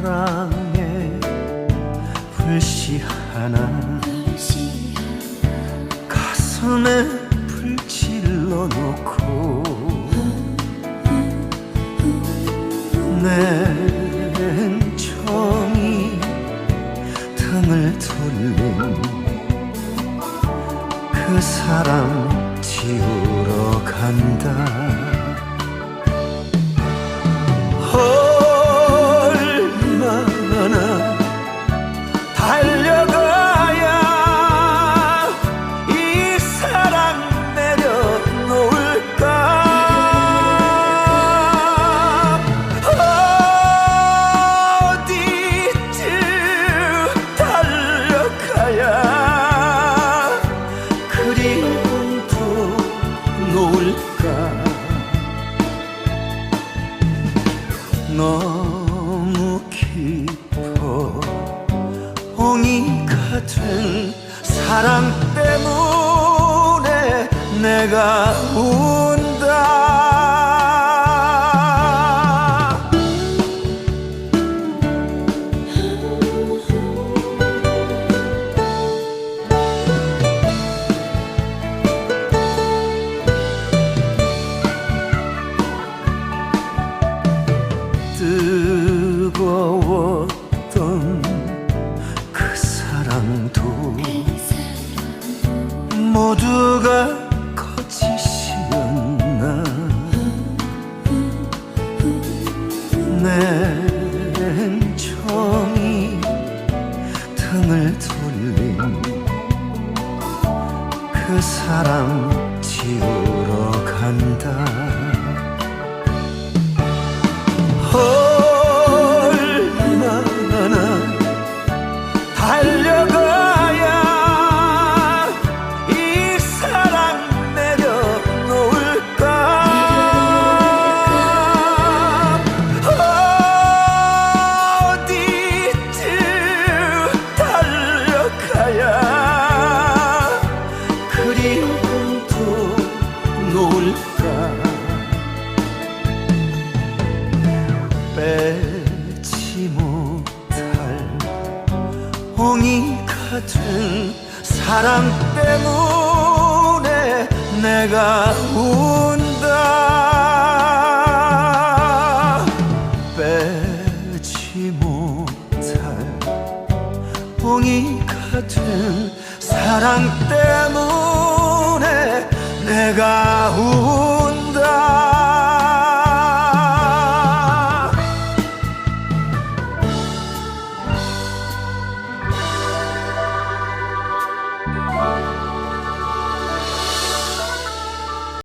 사랑에 불씨 하나. 가슴에 불질러 놓고 내 정이 등을 돌린 그 사람 지우러 간다 너무 깊어. 옹이 같은 사랑 때문에 내가 운다 등을 돌린 그 사람 지우러 간다 빼지 못할 옹이 같은 사랑 때문에 내가 운다. 빼지 못할 옹이 같은 사랑 때문에 내가 운다